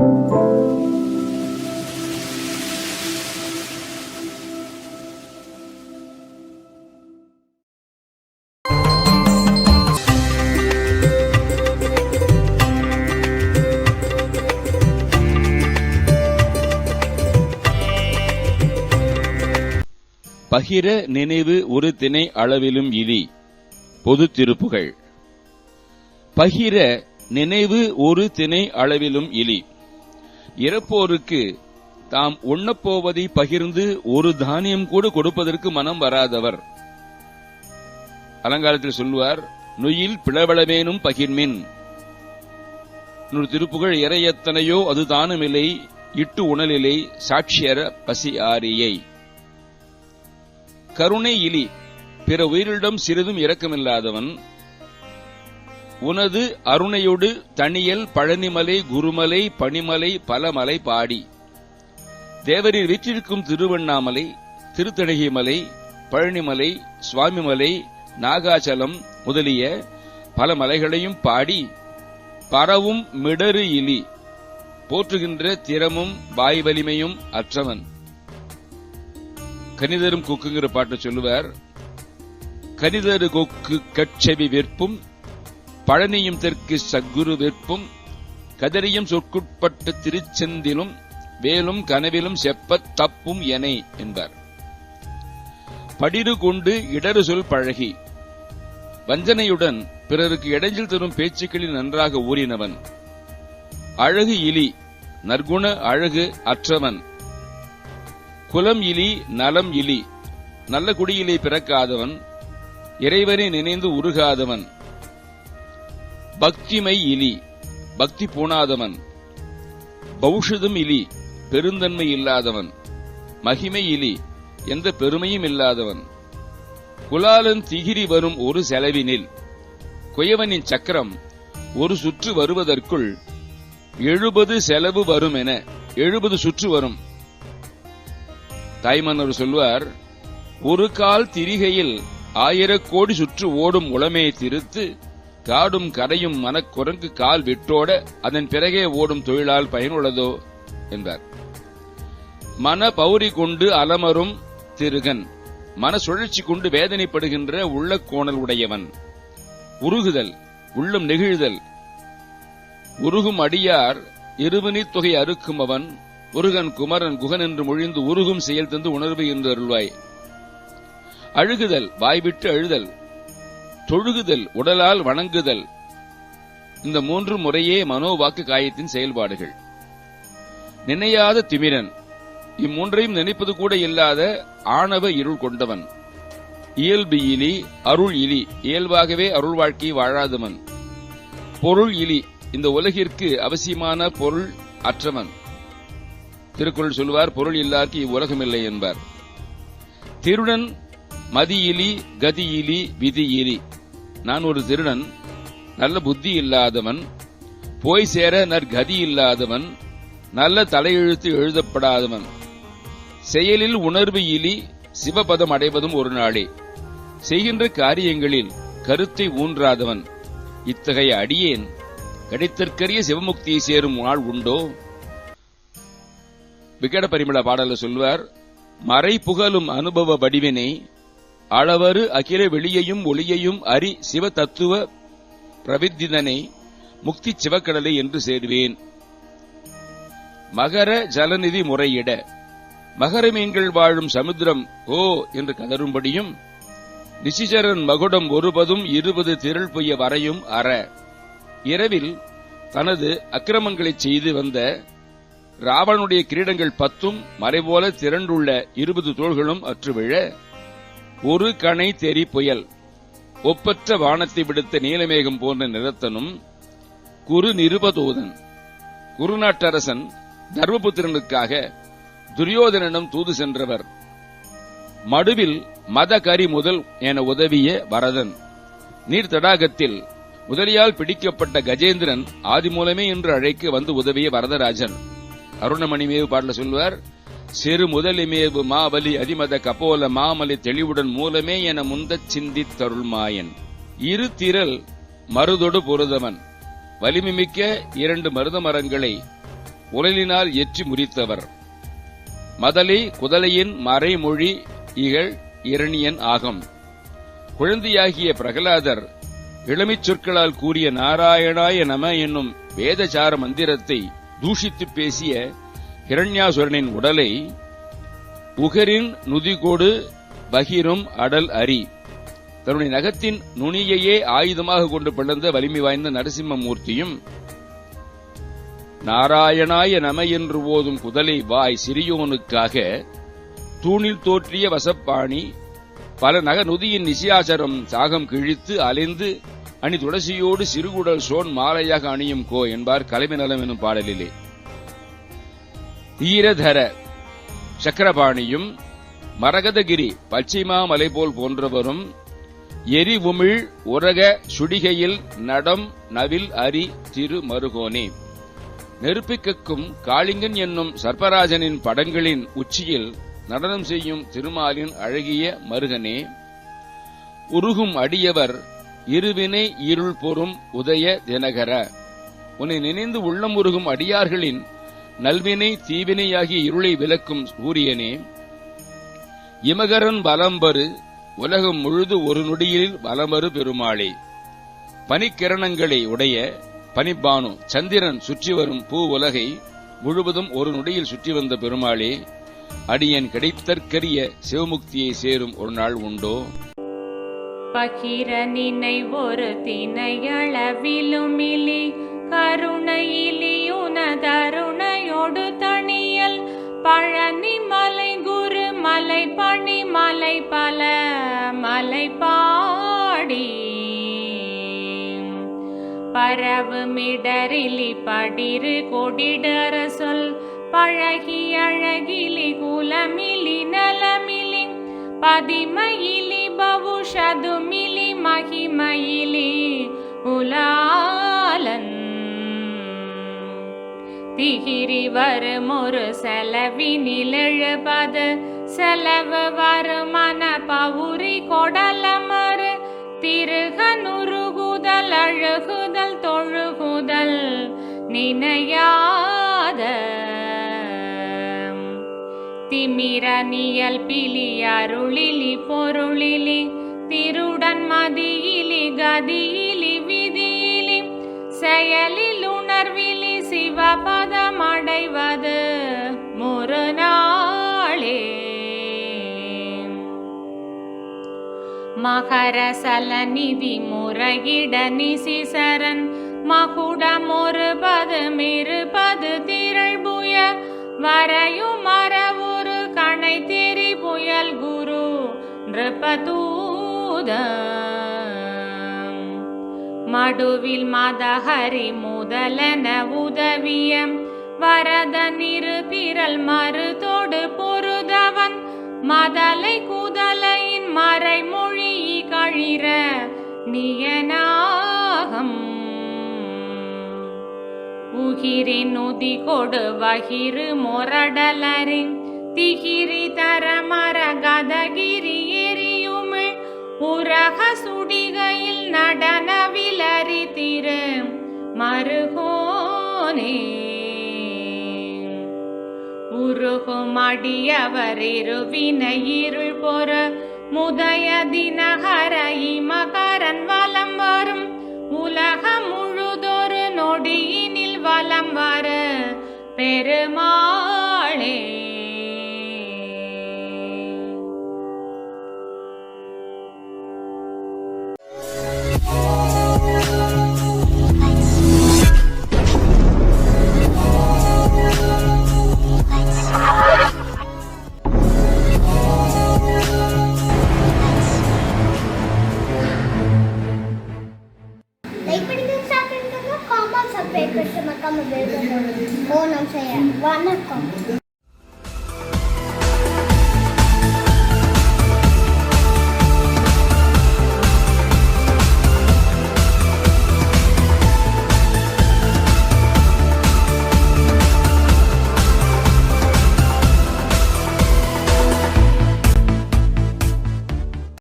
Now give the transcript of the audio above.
பகிர நினைவு ஒரு திணை அளவிலும் இலி. பொது திருப்புகள். பகிர நினைவு ஒரு திணை அளவிலும் இலி. இறப்போருக்கு தாம் உண்ணப்போவதை பகிர்ந்து ஒரு தானியம் கூட கொடுப்பதற்கு மனம் வராதவர். அலங்காரத்தில் சொல்வார் நுயில் பிளவளவேனும் பகிர்மின். இன்னொரு திருப்புகழ் இறையத்தனையோ அது தானுமில்லை இட்டு உணலிலை சாட்சியர பசி ஆரியை கருணை இலி பிற உயிரிடம் சிறிதும் இரக்கமில்லாதவன் உனது அருணையொடு தனியல் பழனிமலை குருமலை பனிமலை பலமலை பாடி. தேவரில் வீற்றிருக்கும் திருவண்ணாமலை திருத்தணிகை மலை பழனிமலை சுவாமிமலை நாகாச்சலம் முதலிய பல மலைகளையும் பாடி பரவும் மிடறு இலி போற்றுகின்ற திறமும் வாய் வலிமையும் அற்றவன். கனிதரும் கொக்குங்கிற பாட்டு சொல்லுவார். கனிதரு கொக்கு கட்செவி விற்பும் பழனியும் தெற்கு சக்குரு விற்பும் கதறியும் சொற்குட்பட்ட திருச்செந்திலும் வேலும் கனவிலும் செப்பத் தப்பும் எனை என்பார். படிறு கொண்டு இடறு சொல் பழகி வஞ்சனையுடன் பிறருக்கு இடைஞ்சில் தரும் பேச்சுக்களில் நன்றாக ஊறினவன். அழகு இலி நற்குண அழகு அற்றவன். குலம் இலி நலம் இலி நல்ல குடியிலே பிறக்காதவன். இறைவனை நினைந்து உருகாதவன். பக்திமை இலி பக்தி பூணாதவன். பௌஷதம் இலி பெருந்தன்மை இல்லாதவன். மகிமை இலி எந்த பெருமையும் இல்லாதவன். குலாலன் திகிரி வரும் ஒரு செலவினில் குயவனின் சக்கரம் ஒரு சுற்று வருவதற்குள் எழுபது செலவு வரும் என எழுபது சுற்று வரும். தாய்மன்னர் சொல்வார் ஒரு கால் திரிகையில் ஆயிரக்கோடி சுற்று ஓடும் உளமையை திருத்து காடும் கரையும் மனக்குரங்கு கால் விட்டோட அதன் பிறகே ஓடும் தொழிலால் பயனுள்ளதோ? என்பார். மன பௌரி கொண்டு அலமரும் திருகன். மன சுழற்சி கொண்டு வேதனைப்படுகின்ற உள்ள கோணல் உடையவன். உருகுதல் உள்ளம் நெகிழ்தல். உருகும் அடியார் இருவினி தொகை அறுக்கும் அவன். முருகன் குமரன் குகன் என்று மொழிந்து உருகும் செயல் தந்து உணர்வு என்று அருள்வாய். அழுகுதல் வாய்விட்டு அழுதல். தொழுகுதல் உடலால் வணங்குதல். இந்த மூன்று முறையே மனோவாக்கு காயத்தின் செயல்பாடுகள். நினையாத திமிரன். இம்மூன்றையும் நினைப்பது கூட இல்லாத ஆணவ இருள் கொண்டவன். இயல்பு இலி அருள் இலி இயல்பாகவே அருள் வாழ்க்கை வாழாதவன். பொருள் இலி இந்த உலகிற்கு அவசியமான பொருள் அற்றவன். திருக்குறள் சொல்வார் பொருள் இல்லாக்கு இவ்வுலகம் இல்லை என்பார். திருடன் மதியிலி கதியிலி விதியிலி நான் ஒரு திருடன் நல்ல புத்தி இல்லாதவன் போய் சேர நற்கதி இல்லாதவன் நல்ல தலையெழுத்து எழுதப்படாதவன். செயலில் உணர்வு இலி சிவபதம் அடைவதும் ஒரு நாளே. செய்கின்ற காரியங்களில் கருத்தை ஊன்றாதவன். இத்தகைய அடியேன் கிடைத்தற்கரிய சிவமுக்தியை சேரும் நாள் உண்டோ? விகட பரிமள பாடல சொல்வார் மறை புகழும் அனுபவ வடிவினை அளவரு அகில வெளியையும் ஒளியையும் அரி சிவ தத்துவ பிரவித்திதனை முக்தி சிவக்கடலை என்று சேர்வேன் மகர ஜலநிதி முறையிட மகர மீன்கள் வாழும் சமுத்திரம் ஓ என்று கதரும்படியும் நிசிச்சரன் மகுடம் ஒருபதும் இருபது திரள் பொய்ய வரையும் அற. இரவில் தனது அக்கிரமங்களைச் செய்து வந்த ராவனுடைய கிரீடங்கள் பத்தும் மறைபோல திரண்டுள்ள இருபது தோள்களும் அற்றுவிழ ஒரு கணை தெரி புயல். ஒப்பற்ற வானத்தை விடுத்த நீலமேகம் போன்ற நிறத்தனும் குரு நிருபதூதன். குருநாட்டரசன் தர்மபுத்திரனுக்காக துரியோதனனும் தூது சென்றவர். மடுவில் மத கரி முதல் என உதவிய வரதன் நீர் தடாகத்தில் முதலியால் பிடிக்கப்பட்ட கஜேந்திரன் ஆதி மூலமே என்று அழைக்க வந்து உதவிய வரதராஜன். அருணமணிமேவு பாடல சொல்வார் சிறு முதலிமேவு மாவலி அதிமத கபோல மாமலி தெளிவுடன் மூலமே என முந்தச் சிந்தித் தருள்மாயன் இரு திரள் மருதொடு பொருதவன். வலிமைமிக்க இரண்டு மருத மரங்களை உரலினால் எற்றி முறித்தவர். மதலி குதலையின் மறைமொழி இகழ் இரணியன் ஆகும். குழந்தையாகிய பிரகலாதர் இளமைச் சொற்களால் கூறிய நாராயணாய நம என்னும் வேதசார மந்திரத்தை தூஷித்து பேசிய ஹிரண்யாசுரனின் உடலை உகரின் நுதிகொடு பகிரும் அடல் அரி. தன்னுடைய நகத்தின் நுனியையே ஆயுதமாக கொண்டு பிளந்த வலிமை வாய்ந்த நரசிம்மமூர்த்தியும் நாராயணாய நம என்று ஓதும் குதலை வாய் சிறியோனுக்காக தூணில் தோற்றிய வசப்பாணி பல நக நொதியின் நிசியாசரம் சாகம் கிழித்து அலைந்து அணி துளசியோடு சிறுகுடல் சோன் மாலையாக அணியும் கோ என்பார் கலைமை நலம் எனும் பாடலிலே. தீரதர சக்கரபாணியும் மரகதகிரி பச்சிமாமலை போல் போன்றவரும் எரி உமிழ் உரக சுடிகையில் நடம் நவில் அரி திரு மருகோனே நெருப்பிக்கக்கும் காளிங்கன் என்னும் சர்பராஜனின் படங்களின் உச்சியில் நடனம் செய்யும் திருமாலின் அழகிய மருகனே உருகும் அடியவர் இருவினை இருள் பொறும் உதய தினகர. உன்னை நினைந்து உள்ளம் உருகும் அடியார்களின் நல்வினை தீவினையாகிய இருளை விளக்கும் சூரியனே இமகரன் வலம்பரு உலகம் முழுது ஒரு நொடியில் வலமறு பெருமாளே. பனிக்கிரணங்களை உடைய பனிப்பானு சந்திரன் சுற்றி வரும் பூ உலகை முழுவதும் ஒரு நொடியில் சுற்றி வந்த பெருமாளே அடியன் கிடைத்தற்கரிய சிவமுக்தியை சேரும் ஒரு நாள் உண்டோ? பகிர நினைவொரு தினையளவிலுமிலி கருணையிலி உனதருணையொடு தனியல் பழனி மலை குரு மலை பணி மலை பல மலை பாடி. பரவு மிடரிலி படிரு கொடிடர சொல் பழகி அழகிலி குலமிலி நலமிலி பதிமயிலி பவுஷதுமிலி மகிமயிலி உலா திகிரி வரும் ஒரு செலவினில் செலவு வருமன பவுரி கொடலமறு திருகனுருகுதல் அழுகுதல் தொழுகுதல் நினையாத. திமிரனியல் பிலி அருளிலி பொருளிலி. திருடன் மதியிலி கதியிலி விதியிலி. செயலில் உணர்விலி சிவபதமடைவது முருநாளே மகரசல நிதி முறையிட நிசிசரன் மகுடமொருபது மிருபது திரள் புய வரையும் மரவுரு கணை திரி புயல் குரு நிருபதூத மடுவில் மதஹரி முதலன உதவிய வரத நிறு மறுதோடு பொருதவன். மதலை குதலையின் மறைமொழி கழிர நியனாகம். உகிரின் உதி கொடு வகிரு மொரடலரின் திகிரி தரமர கதகிரி எரியுமிழ். உரக சுடிகையில் நட விலரி மருகோனே உருகும் அடியவர் இருவினை இருள் பொற முதய தினகரை மகரன் வலம்